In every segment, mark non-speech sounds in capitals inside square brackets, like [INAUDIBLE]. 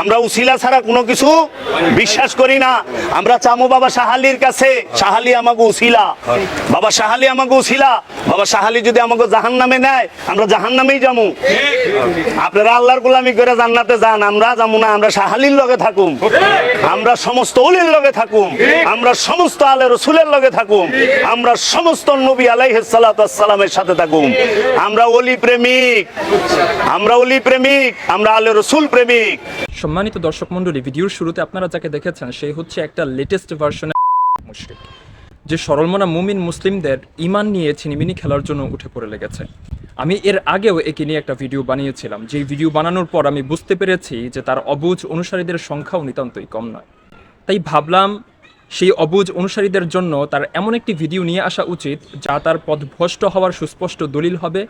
আমরা উসিলা ছাড়া কোনো কিছু বিশ্বাস করি না। আমরা চামু বাবা সাহালির কাছে, সাহালি আমাকে উসিলা। বাবা সাহালি আমাকে উসিলা। বাবা সাহালি যদি আমাকে জাহান নামে নেয়, আমরা জাহান নামেই যাব আপনারা আল্লাহর গোলামি করে জান্নাতে যান, আমরা যাব না, আমরা সাহালির লগে থাকুম। আমরা সমস্ত অলির লগে থাকুম। আমরা সমস্ত আলে রসুলের লগে থাকুম। আমরা সমস্ত নবী আলাইসালামের সাথে থাকুম। আমরা অলি প্রেমিক। আমরা অলি প্রেমিক, আমরা আলে রসুল প্রেমিক। সম্মানিত দর্শক মণ্ডলী, ভিডিওর শুরুতে আপনারা যাকে দেখেছেন সে হচ্ছে একটা লেটেস্ট ভার্সনের মুশরিক, যে সরলমনা মুমিন মুসলিমদের ইমান নিয়ে ছিনিমিনি খেলার জন্য উঠে পড়ে লেগেছে। আমি এর আগেও একে নিয়ে একটা ভিডিও বানিয়েছিলাম যে ভিডিও বানানোর পর আমি বুঝতে পেরেছি যে তার অবুজ অনুসারীদের সংখ্যাও নিতান্তই কম নয়। তাই ভাবলাম, সেই অবুজ অনুসারীদের জন্য তার এমন একটি ভিডিও নিয়ে আসা উচিত, যা তার পথভ্রষ্ট হওয়ার সুস্পষ্ট দলিল হবে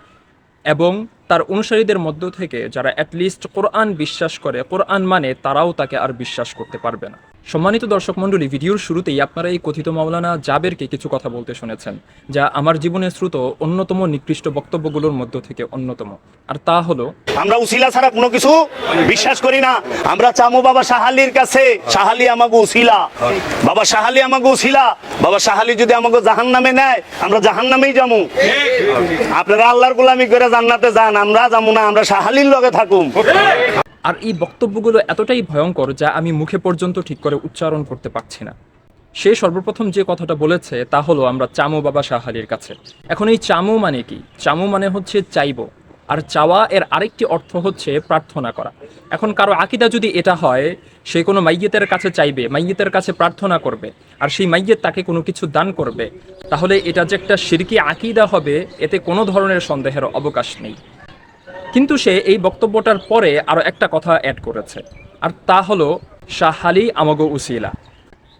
এবং তার অনুসারীদের মধ্য থেকে যারা অ্যাটলিস্ট কোরআন বিশ্বাস করে কোরআন মানে তারাও তাকে আর বিশ্বাস করতে পারবে না। সম্মানিত দর্শক মণ্ডলী, ভিডিওর শুরুতেই আপনারা এই কথিত মাওলানা জাবেরকে কিছু কথা বলতে শুনেছেন, যা আমার জীবনে শ্রুত অন্যতম নিকৃষ্ট বক্তব্যগুলোর মধ্য থেকে অন্যতম। আর তা হলো আমরা উসিলা ছাড়া কোনো কিছু বিশ্বাস করি না। আমরা চামু বাবা সাহালির কাছে, সাহালি আমাকে উসিলা। বাবা সাহালি আমাকে উসিলা। বাবা সাহালি যদি আমাকে জাহান নামে নেয়, আমরা জাহান নামেই যাব আপনারা আল্লাহর গোলামি করে জান্নাতে যান, আমরা যাব না, আমরা সাহালির লগে থাকুম। আর এই বক্তব্যগুলো এতটাই ভয়ঙ্কর যা আমি মুখে পর্যন্ত ঠিক করে উচ্চারণ করতে পারছি না। সে সর্বপ্রথম যে কথাটা বলেছে তা হলো আমরা চামো বাবা শাহালির কাছে। এখন এই চামো মানে কি? চামো মানে হচ্ছে চাইব। আর চাওয়া এর আরেকটি অর্থ হচ্ছে প্রার্থনা করা। এখন কারও আকিদা যদি এটা হয়, সে কোনো মাইয়েতের কাছে চাইবে, মাইয়েতের কাছে প্রার্থনা করবে, আর সেই মাইয়েত তাকে কোনো কিছু দান করবে, তাহলে এটা যে একটা সিরকি আকিদা হবে, এতে কোনো ধরনের সন্দেহের অবকাশ নেই। কিন্তু সে এই বক্তব্যটার পরে আরও একটা কথা অ্যাড করেছে, আর তা হলো শাহালি আমাগো উসিলা।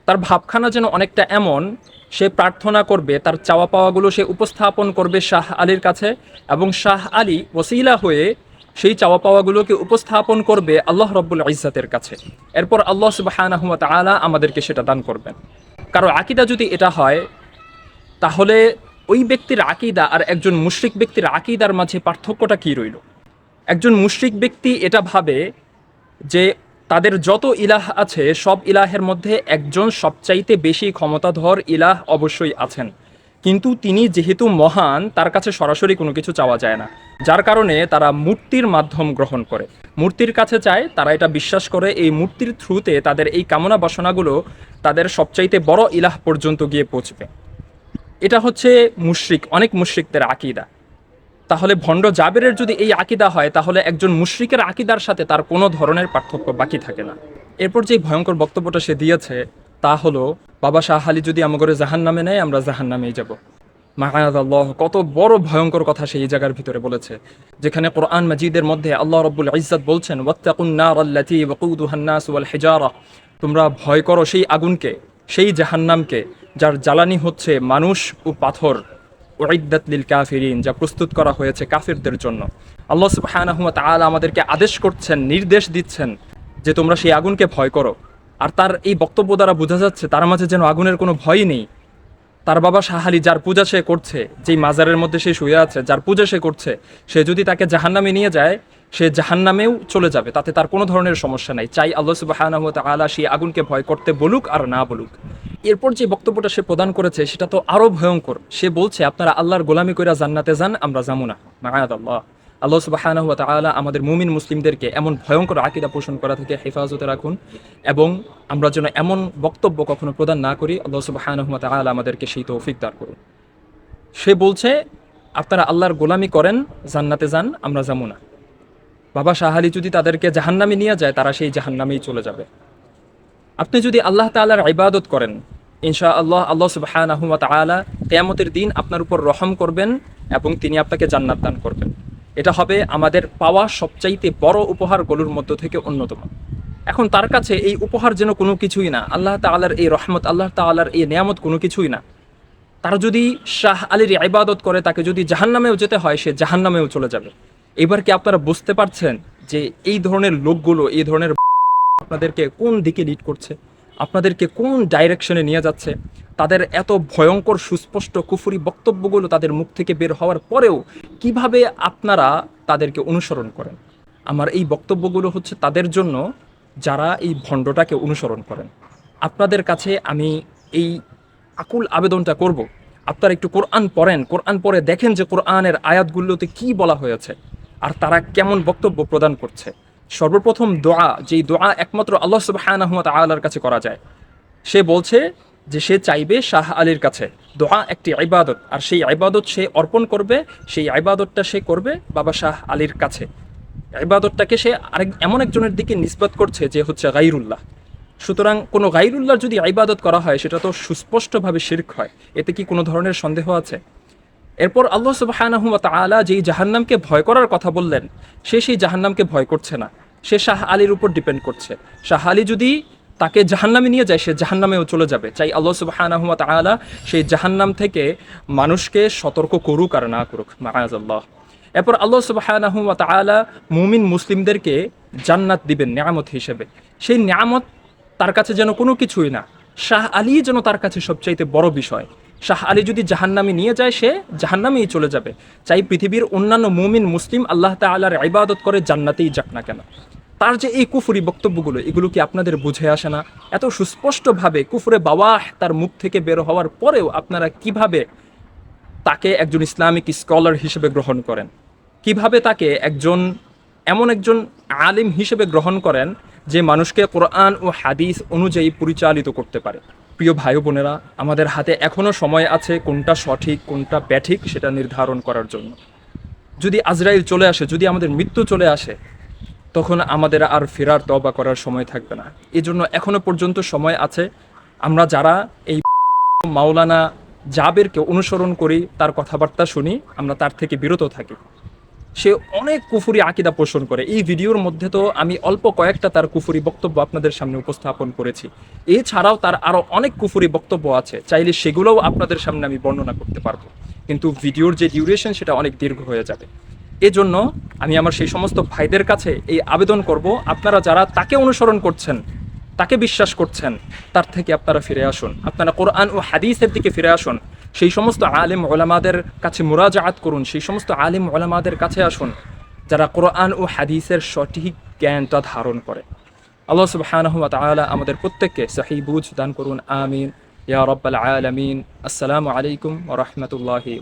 তার ভাবখানা যেন অনেকটা এমন, সে প্রার্থনা করবে, তার চাওয়া পাওয়াগুলো সে উপস্থাপন করবে শাহ আলীর কাছে, এবং শাহ আলী ওসিলা হয়ে সেই চাওয়া পাওয়াগুলোকে উপস্থাপন করবে আল্লাহ রব্বুল ইজ্জাতের কাছে। এরপর আল্লাহ সুবাহানাহুমত আলা আমাদেরকে সেটা দান করবেন। কারও আকিদা যদি এটা হয়, তাহলে ওই ব্যক্তির আকিদা আর একজন মুশরিক ব্যক্তির আকিদার মাঝে পার্থক্যটা কি রইল? একজন মুশরিক ব্যক্তি এটা ভাবে যে তাদের যত ইলাহ আছে, সব ইলাহের মধ্যে একজন সবচাইতে বেশি ক্ষমতাধর ইলাহ অবশ্যই আছেন। কিন্তু তিনি যেহেতু মহান, তার কাছে সরাসরি কোনো কিছু চাওয়া যায় না। যার কারণে তারা মূর্তির মাধ্যম গ্রহণ করে। মূর্তির কাছে চায়, তারা এটা বিশ্বাস করে, এই মূর্তির থ্রুতে তাদের এই কামনা বাসনাগুলো তাদের সবচাইতে বড় ইলাহ পর্যন্ত গিয়ে পৌঁছবে। এটা হচ্ছে মুশরিক, অনেক মুশরিকদের আকিদা। তাহলে ভণ্ড জাবেরের যদি এই আকিদা হয়, তাহলে একজন মুশরিকের আকিদার সাথে তার কোনো ধরনের পার্থক্য বাকি থাকে না। এরপর যে ভয়ঙ্কর বক্তব্যটা সে দিয়েছে, তা হলো, বাবা শাহ আলী যদি আমাগরে জাহান নামে নেয়, আমরা জাহান নামেই যাব। মাহাদাল্লাহ কত বড় ভয়ঙ্কর কথা সেই জায়গার ভিতরে বলেছে। যেখানে কোরআন মাজিদের মধ্যে আল্লাহ রব্বুল ইজ্জত বলছেন হিজারা। তোমরা ভয় করো সেই আগুনকে, সেই জাহান্নামকে, যার জ্বালানি হচ্ছে মানুষ ও পাথর। লিল কাফিরিন, যা প্রস্তুত করা হয়েছে কাফিরদের জন্য। আল্লাহ সুবহানাহু ওয়া তাআলা আমাদেরকে আদেশ করছেন, নির্দেশ দিচ্ছেন যে তোমরা সেই আগুনকে ভয় করো। আর তার এই বক্তব্য দ্বারা বোঝা যাচ্ছে, তার মাঝে যেন আগুনের কোনো ভয় নেই। তার বাবা শাহালি যার পূজা সে করছে, যেই মাজারের মধ্যে সে শুয়ে আছে, যার পূজা সে করছে, সে যদি তাকে জাহান্নামে নিয়ে যায় সে জাহান্নামেও চলে যাবে, তাতে তার কোনো ধরনের সমস্যা নাই। চাই আল্লাহ সুবাহানাহু তাআলা সেই আগুনকে ভয় করতে বলুক আর না বলুক। এরপর যে বক্তব্যটা সে প্রদান করেছে, সেটা তো আরও ভয়ঙ্কর। সে বলছে, আপনারা আল্লাহর গোলামি কইরা জান্নাতে যান, আমরা যাব না। মায়াদ আল্লাহ আল্লাহ সুবাহানাহু তাআলা আমাদের মুমিন মুসলিমদেরকে এমন ভয়ঙ্কর আকিদা পোষণ করা থেকে হেফাজতে রাখুন এবং আমরা যেন এমন বক্তব্য কখনো প্রদান না করি, আল্লাহ সুবাহানাহু তাআলা আমাদেরকে সেই তৌফিক দান করুন। সে বলছে, আপনারা আল্লাহর গোলামি করেন, জান্নাতে যান, আমরা যাব না। বাবা শাহালি যদি তাদেরকে জাহান্নামে নিয়ে যায়, তারা সেই জাহান্নামেই চলে যাবে। আপনি যদি আল্লাহ তাআলার ইবাদত করেন ইনশা আল্লাহ আল্লাহ সুবহানাহু ওয়া তাআলা কিয়ামতের দিন আপনার উপর রহম করবেন এবং তিনি আপনাকে জান্নাত দান করবেন। এটা হবে আমাদের পাওয়া সবচাইতে বড় উপহারগুলোর মধ্য থেকে অন্যতম। এখন তার কাছে এই উপহার যেন কোনো কিছুই না, আল্লাহ তাআলার এই রহমত, আল্লাহ তাআলার এই নিয়ামত কোনো কিছুই না। তারা যদি শাহ আলীর ইবাদত করে, তাকে যদি জাহান্নামেও যেতে হয়, সে জাহান্নামেও চলে যাবে। এবার কি আপনারা বুঝতে পারছেন যে এই ধরনের লোকগুলো, এই ধরনের [LAUGHS] আপনাদেরকে কোন দিকে লিড করছে? আপনাদেরকে কোন ডাইরেকশনে নিয়ে যাচ্ছে? তাদের এত ভয়ঙ্কর, সুস্পষ্ট, কুফুরি বক্তব্যগুলো তাদের মুখ থেকে বের হওয়ার পরেও কীভাবে আপনারা তাদেরকে অনুসরণ করেন? আমার এই বক্তব্যগুলো হচ্ছে তাদের জন্য যারা এই ভণ্ডটাকে অনুসরণ করেন। আপনাদের কাছে আমি এই আকুল আবেদনটা করব। আপনারা একটু কোরআন পড়েন। কোরআন পরে দেখেন যে কোরআনের আয়াতগুলোতে কি বলা হয়েছে। আর তারা কেমন বক্তব্য প্রদান করছে। সর্বপ্রথম দোয়া, যেই দোয়া একমাত্র আল্লাহ সুবহানাহু ওয়া তাআলার কাছে করা যায়। সে বলছে যে সে চাইবে শাহ আলীর কাছে। দোয়া একটি ইবাদত, আর সেই ইবাদত সে অর্পণ করবে, সেই ইবাদতটা সে করবে বাবা শাহ আলীর কাছে। ইবাদতটাকে সে আরেক, এমন একজনের দিকে নিষ্পাত করছে যে হচ্ছে গাইরুল্লাহ সুতরাং কোনো গাইরুল্লাহর যদি ইবাদত করা হয়, সেটা তো সুস্পষ্টভাবে শিরক হয়। এতে কি কোনো ধরনের সন্দেহ আছে? এরপর আল্লাহ সুবহানাহু ওয়া তাআলা যেই জাহান্নামকে ভয় করার কথা বললেন, সে সেই জাহান্নামকে ভয় করছে না। সে শাহ আলীর উপর ডিপেন্ড করছে। শাহ আলী যদি তাকে জাহান্নামে নিয়ে যায়, সে জাহান্নামেও চলে যাবে। চাই আল্লাহ সুবহানাহু ওয়া তাআলা সেই জাহান্নাম থেকে মানুষকে সতর্ক করুক আর না করুক। মাআযাল্লাহ। এরপর আল্লাহ সুবহানাহু ওয়া তাআলা মুমিন মুসলিমদেরকে জান্নাত দিবেন, নিয়ামত হিসেবে। সেই নিয়ামত তার কাছে যেন কোনো কিছুই না। শাহ আলী যেন তার কাছে সবচাইতে বড় বিষয়। শাহ আলী যদি জাহান্নামে নিয়ে যায়, সে জাহান্নামেই চলে যাবে। চাই পৃথিবীর অন্যান্য মুমিন, মুসলিম আল্লাহ তাআলার ইবাদত করে জান্নাতেই যাক না কেন। তার যে এই কুফুরি বক্তব্যগুলো, এগুলো কি আপনাদের বুঝে আসে না? এত সুস্পষ্টভাবে কুফুরে বাওয়াহ তার মুখ থেকে বের হওয়ার পরেও আপনারা কীভাবে তাকে একজন ইসলামিক স্কলার হিসেবে গ্রহণ করেন? কীভাবে তাকে একজন, এমন একজন আলিম হিসেবে গ্রহণ করেন যে মানুষকে কোরআন ও হাদিস অনুযায়ী পরিচালিত করতে পারে? প্রিয় ভাই বোনেরা, আমাদের হাতে এখনও সময় আছে কোনটা সঠিক, কোনটা ব্যাঠিক সেটা নির্ধারণ করার জন্য। যদি আজরাইল চলে আসে, যদি আমাদের মৃত্যু চলে আসে, তখন আমাদের আর ফেরার তবা করার সময় থাকবে না। এজন্য এখনও পর্যন্ত সময় আছে। আমরা যারা এই মাওলানা জাবেরকে অনুসরণ করি, তার কথাবার্তা শুনি, আমরা তার থেকে বিরত থাকি। সে অনেক কুফুরি আকিদা পোষণ করে। এই ভিডিওর মধ্যে তো আমি অল্প কয়েকটা তার কুফুরি বক্তব্য আপনাদের সামনে উপস্থাপন করেছি। এছাড়াও তার আরও অনেক কুফুরি বক্তব্য আছে। চাইলে সেগুলোও আপনাদের সামনে আমি বর্ণনা করতে পারব। কিন্তু ভিডিওর যে ডিউরেশন সেটা অনেক দীর্ঘ হয়ে যাবে। এজন্য আমি আমার সেই সমস্ত ভাইদের কাছে এই আবেদন করব। আপনারা যারা তাকে অনুসরণ করছেন, তাকে বিশ্বাস করছেন, তার থেকে আপনারা ফিরে আসুন। আপনারা কোরআন ও হাদিসের দিকে ফিরে আসুন। সেই সমস্ত আলেম ওলামাদের কাছে মোরাজাত করুন, সেই সমস্ত আলেম ওলামাদের কাছে আসুন, যারা কোরআন ও হাদিসের সঠিক জ্ঞানটা ধারণ করে। আল্লাহ সুবহানাহু ওয়া তাআলা আমাদের প্রত্যেককে সাহি বুঝ দান করুন, আমিন। ইয়া রব্বাল আলমিন। আসসালামু আলাইকুম ওয়া রাহমাতুল্লাহি